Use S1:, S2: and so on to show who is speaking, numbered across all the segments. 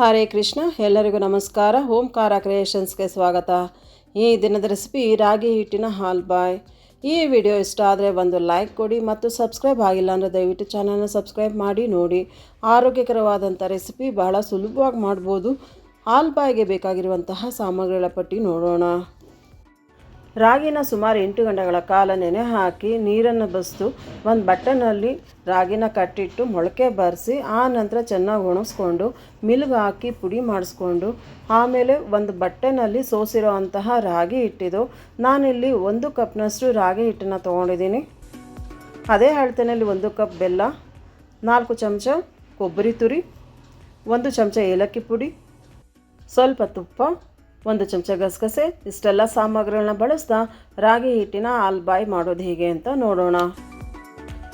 S1: ಹರೇ ಕೃಷ್ಣ, ಎಲ್ಲರಿಗೂ ನಮಸ್ಕಾರ. ಓಂಕಾರ ಕ್ರಿಯೇಷನ್ಸ್ಗೆ ಸ್ವಾಗತ. ಈ ದಿನದ ರೆಸಿಪಿ ರಾಗಿ ಹಿಟ್ಟಿನ ಹಾಲ್ ಬಾಯ್. ಈ ವಿಡಿಯೋ ಇಷ್ಟ ಆದರೆ ಒಂದು ಲೈಕ್ ಕೊಡಿ ಮತ್ತು ಸಬ್ಸ್ಕ್ರೈಬ್ ಆಗಿಲ್ಲ ಅಂದರೆ ದಯವಿಟ್ಟು ಚಾನಲ್ನ ಸಬ್ಸ್ಕ್ರೈಬ್ ಮಾಡಿ, ನೋಡಿ. ಆರೋಗ್ಯಕರವಾದಂಥ ರೆಸಿಪಿ ಬಹಳ ಸುಲಭವಾಗಿ ಮಾಡ್ಬೋದು. ಹಾಲ್ ಬಾಯ್ಗೆ ಬೇಕಾಗಿರುವಂತಹ ಸಾಮಗ್ರಿಗಳ ಪಟ್ಟಿ ನೋಡೋಣ. ರಾಗಿನ ಸುಮಾರು ಎಂಟು ಗಂಟೆಗಳ ಕಾಲ ನೆನೆ ಹಾಕಿ ನೀರನ್ನು ಬಸಿದು ಒಂದು ಬಟ್ಟನಲ್ಲಿ ರಾಗಿನ ಕಟ್ಟಿಟ್ಟು ಮೊಳಕೆ ಬರೆಸಿ, ಆ ನಂತರ ಚೆನ್ನಾಗಿ ಒಣಗಿಸ್ಕೊಂಡು ಮಿಲ್ಗೆ ಹಾಕಿ ಪುಡಿ ಮಾಡಿಸ್ಕೊಂಡು, ಆಮೇಲೆ ಒಂದು ಬಟ್ಟೆನಲ್ಲಿ ಸೋಸಿರೋ ಅಂತಹ ರಾಗಿ ಹಿಟ್ಟಿದು. ನಾನಿಲ್ಲಿ ಒಂದು ಕಪ್ನಷ್ಟು ರಾಗಿ ಹಿಟ್ಟನ್ನು ತೊಗೊಂಡಿದ್ದೀನಿ. ಅದೇ ಅಳತೆನಲ್ಲಿ ಒಂದು ಕಪ್ ಬೆಲ್ಲ, ನಾಲ್ಕು ಚಮಚ ಕೊಬ್ಬರಿ ತುರಿ, ಒಂದು ಚಮಚ ಏಲಕ್ಕಿ ಪುಡಿ, ಸ್ವಲ್ಪ ತುಪ್ಪ ಒಂದು ಚಮಚ ಗಸಗಸೆ, ಇಷ್ಟೆಲ್ಲ ಸಾಮಗ್ರಿಗಳನ್ನ ಬಳಸ್ತಾ ರಾಗಿ ಹಿಟ್ಟಿನ ಆಲ್ಬಾಯ್ ಮಾಡೋದು ಹೇಗೆ ಅಂತ ನೋಡೋಣ.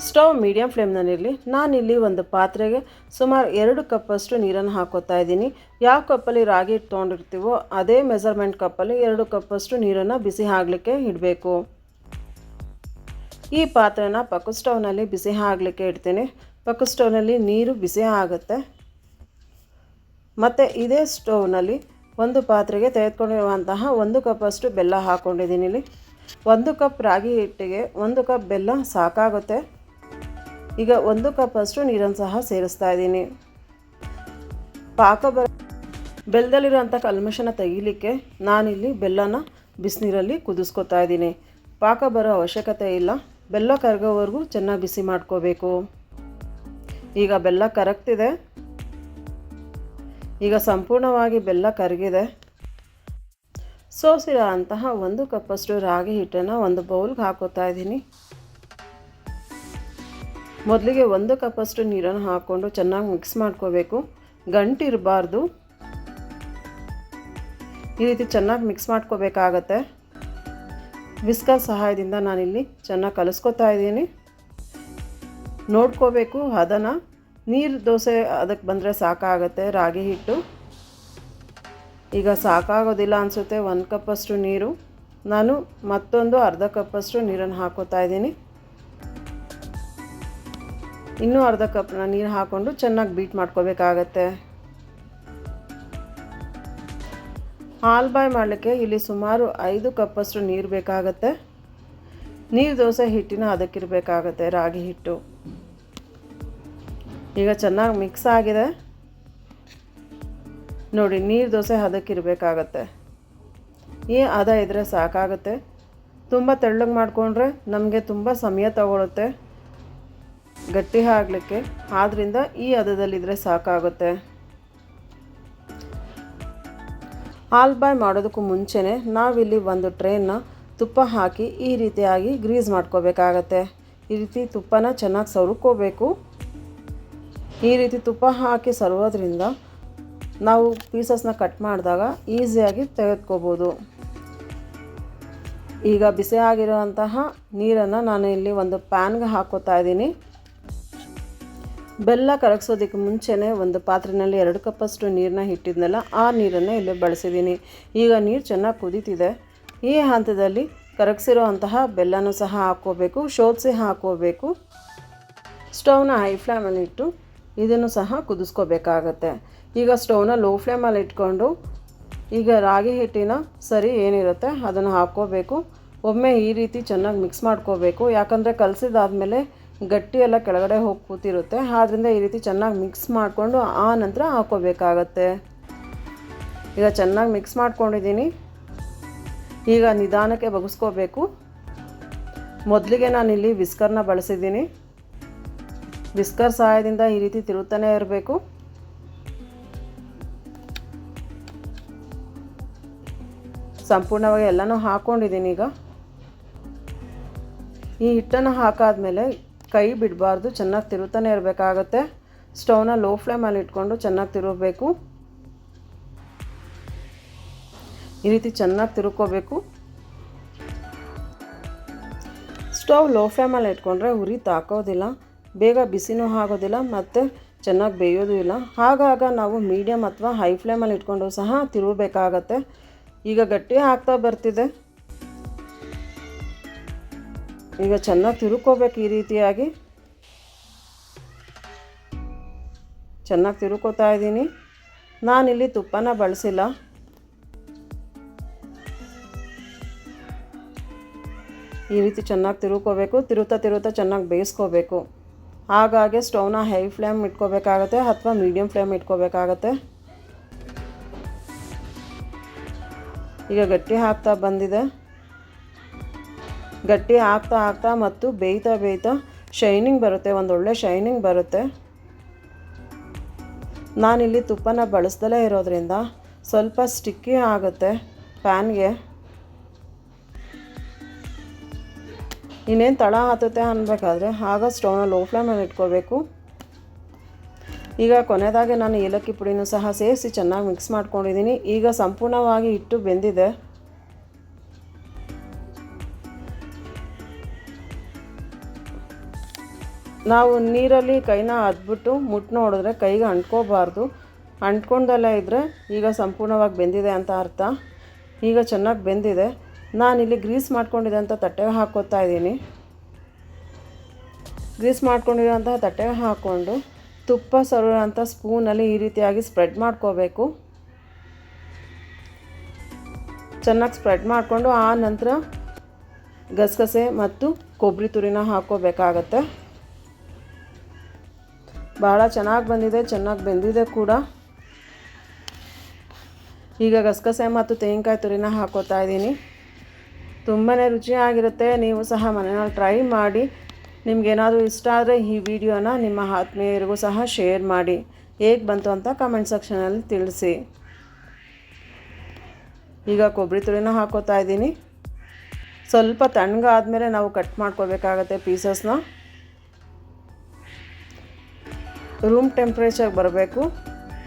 S1: ಸ್ಟವ್ ಮೀಡಿಯಮ್ ಫ್ಲೇಮ್ನಲ್ಲಿರಲಿ, ನಾನಿಲ್ಲಿ ಒಂದು ಪಾತ್ರೆಗೆ ಸುಮಾರು ಎರಡು ಕಪ್ಪಷ್ಟು ನೀರನ್ನು ಹಾಕೋತಾ ಇದ್ದೀನಿ. ಯಾವ ಕಪ್ಪಲ್ಲಿ ರಾಗಿ ಹಿಟ್ಟು ತೊಗೊಂಡಿರ್ತೀವೋ ಅದೇ ಮೆಸರ್ಮೆಂಟ್ ಕಪ್ಪಲ್ಲಿ ಎರಡು ಕಪ್ಪಷ್ಟು ನೀರನ್ನು ಬಿಸಿ ಆಗಲಿಕ್ಕೆ ಇಡಬೇಕು. ಈ ಪಾತ್ರೆನ ಪಕ್ಕ ಸ್ಟೌವ್ನಲ್ಲಿ ಬಿಸಿ ಆಗಲಿಕ್ಕೆ ಇಡ್ತೀನಿ. ಪಕ್ಕ ಸ್ಟೌವ್ನಲ್ಲಿ ನೀರು ಬಿಸಿ ಆಗುತ್ತೆ. ಮತ್ತು ಇದೇ ಸ್ಟವ್ನಲ್ಲಿ ಒಂದು ಪಾತ್ರೆಗೆ ತೆಗೆದುಕೊಂಡಿರುವಂತಹ ಒಂದು ಕಪ್ಪಷ್ಟು ಬೆಲ್ಲ ಹಾಕ್ಕೊಂಡಿದ್ದೀನಿ ಇಲ್ಲಿ. ಒಂದು ಕಪ್ ರಾಗಿ ಹಿಟ್ಟಿಗೆ ಒಂದು ಕಪ್ ಬೆಲ್ಲ ಸಾಕಾಗುತ್ತೆ. ಈಗ ಒಂದು ಕಪ್ಪಷ್ಟು ನೀರನ್ನು ಸಹ ಸೇರಿಸ್ತಾ ಇದ್ದೀನಿ. ಪಾಕ ಬರ ಬೆಲ್ಲದಲ್ಲಿರುವಂಥ ಕಲ್ಮಶನ ತೆಗಿಲಿಕ್ಕೆ ನಾನಿಲ್ಲಿ ಬೆಲ್ಲನ ಬಿಸಿನೀರಲ್ಲಿ ಕುದಿಸ್ಕೊತಾ ಇದ್ದೀನಿ. ಪಾಕ ಬರೋ ಅವಶ್ಯಕತೆ ಇಲ್ಲ. ಬೆಲ್ಲ ಕರಗೋವರೆಗೂ ಚೆನ್ನಾಗಿ ಬಿಸಿ ಮಾಡ್ಕೋಬೇಕು. ಈಗ ಬೆಲ್ಲ ಕರಗ್ತಿದೆ. ಈಗ ಸಂಪೂರ್ಣವಾಗಿ ಬೆಲ್ಲ ಕರಗಿದೆ. ಸೋಸಿರೋ ಅಂತಹ ಒಂದು ಕಪ್ಪಷ್ಟು ರಾಗಿ ಹಿಟ್ಟನ್ನು ಒಂದು ಬೌಲ್ಗೆ ಹಾಕೋತಾ ಇದ್ದೀನಿ. ಮೊದಲಿಗೆ ಒಂದು ಕಪ್ಪಷ್ಟು ನೀರನ್ನು ಹಾಕ್ಕೊಂಡು ಚೆನ್ನಾಗಿ ಮಿಕ್ಸ್ ಮಾಡ್ಕೋಬೇಕು. ಗಂಟಿರಬಾರ್ದು. ಈ ರೀತಿ ಚೆನ್ನಾಗಿ ಮಿಕ್ಸ್ ಮಾಡ್ಕೋಬೇಕಾಗತ್ತೆ. ವಿಸ್ಕರ್ ಸಹಾಯದಿಂದ ನಾನಿಲ್ಲಿ ಚೆನ್ನಾಗಿ ಕಲಿಸ್ಕೊತಾ ಇದ್ದೀನಿ. ನೋಡ್ಕೋಬೇಕು ಅದನ್ನು. ನೀರು ದೋಸೆ ಅದಕ್ಕೆ ಬಂದರೆ ಸಾಕಾಗುತ್ತೆ, ರಾಗಿ ಹಿಟ್ಟು. ಈಗ ಸಾಕಾಗೋದಿಲ್ಲ ಅನಿಸುತ್ತೆ ಒಂದು ಕಪ್ಪಷ್ಟು ನೀರು. ನಾನು ಮತ್ತೊಂದು ಅರ್ಧ ಕಪ್ಪಷ್ಟು ನೀರನ್ನು ಹಾಕೋತಾ ಇದ್ದೀನಿ. ಇನ್ನೂ ಅರ್ಧ ಕಪ್ನ ನೀರು ಹಾಕ್ಕೊಂಡು ಚೆನ್ನಾಗಿ ಬೀಟ್ ಮಾಡ್ಕೋಬೇಕಾಗತ್ತೆ. ಹಾಲು ಬಾಯ್ ಮಾಡಲಿಕ್ಕೆ ಇಲ್ಲಿ ಸುಮಾರು ಐದು ಕಪ್ಪಷ್ಟು ನೀರು ಬೇಕಾಗತ್ತೆ. ನೀರು ದೋಸೆ ಹಿಟ್ಟಿನ ಅದಕ್ಕಿರಬೇಕಾಗತ್ತೆ, ರಾಗಿ ಹಿಟ್ಟು. ಈಗ ಚೆನ್ನಾಗಿ ಮಿಕ್ಸ್ ಆಗಿದೆ. ನೋಡಿ, ನೀರು ದೋಸೆ ಹದಕ್ಕಿರಬೇಕಾಗತ್ತೆ ಈ ಹದ ಇದ್ದರೆ ಸಾಕಾಗುತ್ತೆ. ತುಂಬ ತೆಳ್ಳಗೆ ಮಾಡಿಕೊಂಡ್ರೆ ನಮಗೆ ತುಂಬ ಸಮಯ ತಗೊಳುತ್ತೆ. ಗಟ್ಟಿ ಆಗಲಿಕ್ಕೆ. ಆದ್ದರಿಂದ ಈ ಹದದಲ್ಲಿದ್ದರೆ ಸಾಕಾಗುತ್ತೆ. ಹಾಲ್ ಬಾಯ್ ಮಾಡೋದಕ್ಕೂ ಮುಂಚೆನೇ ನಾವಿಲ್ಲಿ ಒಂದು ಟ್ರೈನ ತುಪ್ಪ ಹಾಕಿ ಈ ರೀತಿಯಾಗಿ ಗ್ರೀಸ್ ಮಾಡ್ಕೋಬೇಕಾಗತ್ತೆ. ಈ ರೀತಿ ತುಪ್ಪನ ಚೆನ್ನಾಗಿ ಸವರ್ಕೋಬೇಕು ಈ ರೀತಿ ತುಪ್ಪ ಹಾಕಿ ಸರೋದ್ರಿಂದ ನಾವು ಪೀಸಸ್ನ ಕಟ್ ಮಾಡಿದಾಗ ಈಸಿಯಾಗಿ ತೆಗೆದುಕೋಬೋದು. ಈಗ ಬಿಸಿ ಆಗಿರುವಂತಹ ನೀರನ್ನು ನಾನು ಇಲ್ಲಿ ಒಂದು ಪ್ಯಾನ್ಗೆ ಹಾಕೋತಾ ಇದ್ದೀನಿ. ಬೆಲ್ಲ ಕರಗಿಸೋದಕ್ಕೆ ಮುಂಚೆನೇ ಒಂದು ಪಾತ್ರೆಯಲ್ಲಿ ಎರಡು ಕಪ್ಪಷ್ಟು ನೀರನ್ನ ಇಟ್ಟಿದ್ನಲ್ಲ, ಆ ನೀರನ್ನು ಇಲ್ಲಿ ಬಳಸಿದ್ದೀನಿ. ಈಗ ನೀರು ಚೆನ್ನಾಗಿ ಕುದೀತಿದೆ. ಈ ಹಂತದಲ್ಲಿ ಕರಗಿಸಿರೋ ಅಂತಹ ಬೆಲ್ಲನೂ ಸಹ ಹಾಕ್ಕೋಬೇಕು ಶೋಧಿಸಿ ಹಾಕ್ಕೋಬೇಕು. ಸ್ಟೌವ್ನ ಹೈ ಫ್ಲೇಮಲ್ಲಿ ಇಟ್ಟು ಇದನ್ನು ಸಹ ಕುದಿಸ್ಕೋಬೇಕಾಗತ್ತೆ. ಈಗ ಸ್ಟೌವ್ನ ಲೋ ಫ್ಲೇಮಲ್ಲಿ ಇಟ್ಕೊಂಡು ಈಗ ರಾಗಿ ಹಿಟ್ಟಿನ ಸರಿ ಏನಿರುತ್ತೆ ಅದನ್ನು ಹಾಕ್ಕೋಬೇಕು. ಒಮ್ಮೆ ಈ ರೀತಿ ಚೆನ್ನಾಗಿ ಮಿಕ್ಸ್ ಮಾಡ್ಕೋಬೇಕು. ಯಾಕಂದರೆ ಕಲಸಿದಾದ್ಮೇಲೆ ಗಟ್ಟಿ ಎಲ್ಲ ಕೆಳಗಡೆ ಹೋಗಿ ಕೂತಿರುತ್ತೆ. ಆದ್ದರಿಂದ ಈ ರೀತಿ ಚೆನ್ನಾಗಿ ಮಿಕ್ಸ್ ಮಾಡಿಕೊಂಡು ಆ ನಂತರ ಹಾಕ್ಕೋಬೇಕಾಗತ್ತೆ. ಈಗ ಚೆನ್ನಾಗಿ ಮಿಕ್ಸ್ ಮಾಡ್ಕೊಂಡಿದ್ದೀನಿ. ಈಗ ನಿಧಾನಕ್ಕೆ ಬಗ್ಸ್ಕೋಬೇಕು. ಮೊದಲಿಗೆ ನಾನಿಲ್ಲಿ ವಿಸ್ಕರ್ನ ಬಳಸಿದ್ದೀನಿ. ವಿಸ್ಕರ್ ಸಹಾಯದಿಂದ ಈ ರೀತಿ ತಿರುತ್ತಾನೆ ಇರಬೇಕು. ಸಂಪೂರ್ಣವಾಗಿ ಎಲ್ಲನೂ ಹಾಕ್ಕೊಂಡಿದ್ದೀನಿ ಈಗ. ಈ ಹಿಟ್ಟನ್ನು ಹಾಕಾದ್ಮೇಲೆ ಕೈ ಬಿಡಬಾರ್ದು, ಚೆನ್ನಾಗಿ ತಿರುತ್ತಾನೆ ಇರಬೇಕಾಗತ್ತೆ. ಸ್ಟವ್ನ ಲೋ ಫ್ಲೇಮಲ್ಲಿ ಇಟ್ಕೊಂಡು ಚೆನ್ನಾಗಿ ತಿರುಗಬೇಕು. ಈ ರೀತಿ ಚೆನ್ನಾಗಿ ತಿರುಕೋಬೇಕು ಸ್ಟವ್ ಲೋ ಫ್ಲೇಮಲ್ಲಿ ಇಟ್ಕೊಂಡ್ರೆ ಉರಿ ತಾಕೋದಿಲ್ಲ. ಬೇಗ ಬಿಸಿನೂ ಆಗೋದಿಲ್ಲ ಮತ್ತು ಚೆನ್ನಾಗಿ ಬೇಯೋದು ಇಲ್ಲ. ಆಗಾಗ ನಾವು ಮೀಡಿಯಮ್ ಅಥವಾ ಹೈ ಫ್ಲೇಮಲ್ಲಿ ಇಟ್ಕೊಂಡು ಸಹ ತಿರುಗಬೇಕಾಗತ್ತೆ. ಈಗ ಗಟ್ಟಿ ಆಗ್ತಾ ಬರ್ತಿದೆ. ಈಗ ಚೆನ್ನಾಗಿ ತಿರುಕೋಬೇಕು ಈ ರೀತಿಯಾಗಿ. ಚೆನ್ನಾಗಿ ತಿರುಕೋತಾ ಇದ್ದೀನಿ. ನಾನಿಲ್ಲಿ ತುಪ್ಪನ ಬಳಸಿಲ್ಲ. ಈ ರೀತಿ ಚೆನ್ನಾಗಿ ತಿರುಕೋಬೇಕು ತಿರುತ್ತಾ ತಿರುತ್ತಾ ಚೆನ್ನಾಗಿ ಬೇಯಿಸ್ಕೋಬೇಕು. ಹಾಗಾಗಿ ಸ್ಟವ್ನ ಹೈ ಫ್ಲೇಮ್ ಇಟ್ಕೋಬೇಕಾಗತ್ತೆ ಅಥವಾ ಮೀಡಿಯಮ್ ಫ್ಲೇಮ್ ಇಟ್ಕೋಬೇಕಾಗತ್ತೆ. ಈಗ ಗಟ್ಟಿ ಹಾಕ್ತಾ ಬಂದಿದೆ. ಗಟ್ಟಿ ಹಾಕ್ತಾ ಹಾಕ್ತಾ ಮತ್ತು ಬೇಯ್ತಾ ಬೇಯ್ತಾ ಶೈನಿಂಗ್ ಬರುತ್ತೆ, ಒಂದೊಳ್ಳೆ ಶೈನಿಂಗ್ ಬರುತ್ತೆ. ನಾನಿಲ್ಲಿ ತುಪ್ಪನ ಬಳಸ್ದಲೇ ಇರೋದ್ರಿಂದ ಸ್ವಲ್ಪ ಸ್ಟಿಕ್ಕಿ ಆಗುತ್ತೆ ಪ್ಯಾನ್ಗೆ. ಇನ್ನೇನು ತಳ ಹತ್ತುತ್ತೆ ಅನ್ನಬೇಕಾದ್ರೆ ಆಗ ಸ್ಟೌವ್ನ ಲೋ ಫ್ಲೇಮಲ್ಲಿ ಇಟ್ಕೋಬೇಕು ಈಗ ಕೊನೆಯದಾಗಿ ನಾನು ಏಲಕ್ಕಿ ಪುಡಿನೂ ಸಹ ಸೇರಿಸಿ ಚೆನ್ನಾಗಿ ಮಿಕ್ಸ್ ಮಾಡ್ಕೊಂಡಿದ್ದೀನಿ ಈಗ ಸಂಪೂರ್ಣವಾಗಿ ಹಿಟ್ಟು ಬೆಂದಿದೆ. ನಾವು ನೀರಲ್ಲಿ ಕೈನ ಅದ್ಬಿಟ್ಟು ಮುಟ್ಟು ನೋಡಿದ್ರೆ ಕೈಗೆ ಅಂಟ್ಕೋಬಾರ್ದು ಅಂಟ್ಕೊಂಡಲ್ಲೇ ಇದ್ದರೆ ಈಗ ಸಂಪೂರ್ಣವಾಗಿ ಬೆಂದಿದೆ ಅಂತ ಅರ್ಥ. ಈಗ ಚೆನ್ನಾಗಿ ಬೆಂದಿದೆ. ನಾನಿಲ್ಲಿ ಗ್ರೀಸ್ ಮಾಡ್ಕೊಂಡಿದ್ದಂಥ ತಟ್ಟೆಗೆ ಹಾಕೋತಾ ಇದ್ದೀನಿ. ಗ್ರೀಸ್ ಮಾಡ್ಕೊಂಡಿರೋಂತಹ ತಟ್ಟೆಗೆ ಹಾಕ್ಕೊಂಡು ತುಪ್ಪ ಸರೋಂಥ ಸ್ಪೂನಲ್ಲಿ ಈ ರೀತಿಯಾಗಿ ಸ್ಪ್ರೆಡ್ ಮಾಡ್ಕೋಬೇಕು. ಚೆನ್ನಾಗಿ ಸ್ಪ್ರೆಡ್ ಮಾಡಿಕೊಂಡು ಆ ನಂತರ ಗಸಗಸೆ ಮತ್ತು ಕೊಬ್ಬರಿ ತುರಿನ ಹಾಕ್ಕೋಬೇಕಾಗತ್ತೆ. ಭಾಳ ಚೆನ್ನಾಗಿ ಬಂದಿದೆ, ಚೆನ್ನಾಗಿ ಬೆಂದಿದೆ ಕೂಡ. ಈಗ ಗಸಗಸೆ ಮತ್ತು ತೆಂಗಿನಕಾಯಿ ತುರಿನ ಹಾಕೋತಾ ಇದ್ದೀನಿ. ತುಂಬಾ ರುಚಿಯಾಗಿರುತ್ತೆ. ನೀವು ಸಹ ಮನೆಯಲ್ಲಿ ಟ್ರೈ ಮಾಡಿ. ನಿಮಗೇನಾದರೂ ಇಷ್ಟ ಆದರೆ ಈ ವಿಡಿಯೋನ ನಿಮ್ಮ ಆತ್ಮೀಯರಿಗೂ ಸಹ ಶೇರ್ ಮಾಡಿ. ಹೇಗೆ ಬಂತು ಅಂತ ಕಮೆಂಟ್ ಸೆಕ್ಷನಲ್ಲಿ ತಿಳಿಸಿ. ಈಗ ಕೊಬ್ಬರಿ ತುಳಿನ ಹಾಕೋತಾ ಇದ್ದೀನಿ. ಸ್ವಲ್ಪ ತಣ್ಣಗಾದ್ಮೇಲೆ ನಾವು ಕಟ್ ಮಾಡ್ಕೋಬೇಕಾಗತ್ತೆ ಪೀಸಸ್ನ ರೂಮ್ ಟೆಂಪ್ರೇಚರ್ ಬರಬೇಕು.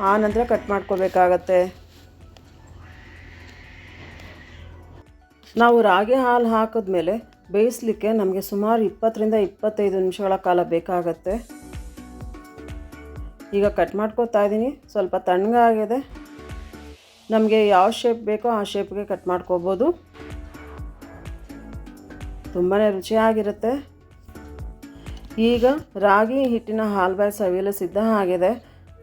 S1: ಆನಂತರ ನಂತರ ಕಟ್ ಮಾಡ್ಕೋಬೇಕಾಗತ್ತೆ. ನಾವು ರಾಗಿ ಹಾಲು ಹಾಕಿದ್ಮೇಲೆ ಬೇಯಿಸ್ಲಿಕ್ಕೆ ನಮಗೆ ಸುಮಾರು ಇಪ್ಪತ್ತರಿಂದ ಇಪ್ಪತ್ತೈದು ನಿಮಿಷಗಳ ಕಾಲ ಬೇಕಾಗತ್ತೆ. ಈಗ ಕಟ್ ಮಾಡ್ಕೋತಾ ಇದ್ದೀನಿ. ಸ್ವಲ್ಪ ತಣ್ಣಗಾಗಿದೆ ನಮಗೆ ಯಾವ ಶೇಪ್ ಬೇಕೋ ಆ ಶೇಪ್ಗೆ ಕಟ್ ಮಾಡ್ಕೋಬೋದು. ತುಂಬಾ ರುಚಿಯಾಗಿರುತ್ತೆ. ಈಗ ರಾಗಿ ಹಿಟ್ಟಿನ ಹಾಲ್ಬಾಯ್ ಸವಿಯಲು ಸಿದ್ಧ ಆಗಿದೆ.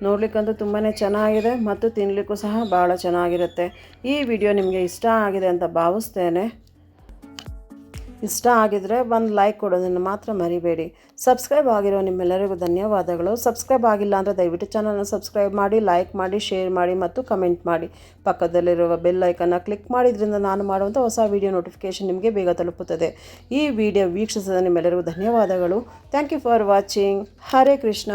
S1: ನೋಡ್ಲಿಕ್ಕಂತೂ ತುಂಬಾ ಚೆನ್ನಾಗಿದೆ ಮತ್ತು ತಿನ್ನಲಿಕ್ಕೂ ಸಹ ಭಾಳ ಚೆನ್ನಾಗಿರುತ್ತೆ. ಈ ವಿಡಿಯೋ ನಿಮಗೆ ಇಷ್ಟ ಆಗಿದೆ ಅಂತ ಭಾವಿಸ್ತೇನೆ. ಇಷ್ಟ ಆಗಿದರೆ ಒಂದು ಲೈಕ್ ಕೊಡೋದನ್ನು ಮಾತ್ರ ಮರಿಬೇಡಿ. ಸಬ್ಸ್ಕ್ರೈಬ್ ಆಗಿರೋ ನಿಮ್ಮೆಲ್ಲರಿಗೂ ಧನ್ಯವಾದಗಳು. ಸಬ್ಸ್ಕ್ರೈಬ್ ಆಗಿಲ್ಲ ಅಂದರೆ ದಯವಿಟ್ಟು ಚಾನಲ್ನ ಸಬ್ಸ್ಕ್ರೈಬ್ ಮಾಡಿ ಲೈಕ್ ಮಾಡಿ ಶೇರ್ ಮಾಡಿ ಮತ್ತು ಕಮೆಂಟ್ ಮಾಡಿ. ಪಕ್ಕದಲ್ಲಿರುವ ಬೆಲ್ ಐಕನ್ನ ಕ್ಲಿಕ್ ಮಾಡಿದ್ರಿಂದ ನಾನು ಮಾಡುವಂಥ ಹೊಸ ವಿಡಿಯೋ ನೋಟಿಫಿಕೇಷನ್ ನಿಮಗೆ ಬೇಗ ತಲುಪುತ್ತದೆ. ಈ ವಿಡಿಯೋ ವೀಕ್ಷಿಸಿದ ನಿಮ್ಮೆಲ್ಲರಿಗೂ ಧನ್ಯವಾದಗಳು. Thank you for watching Hare Krishna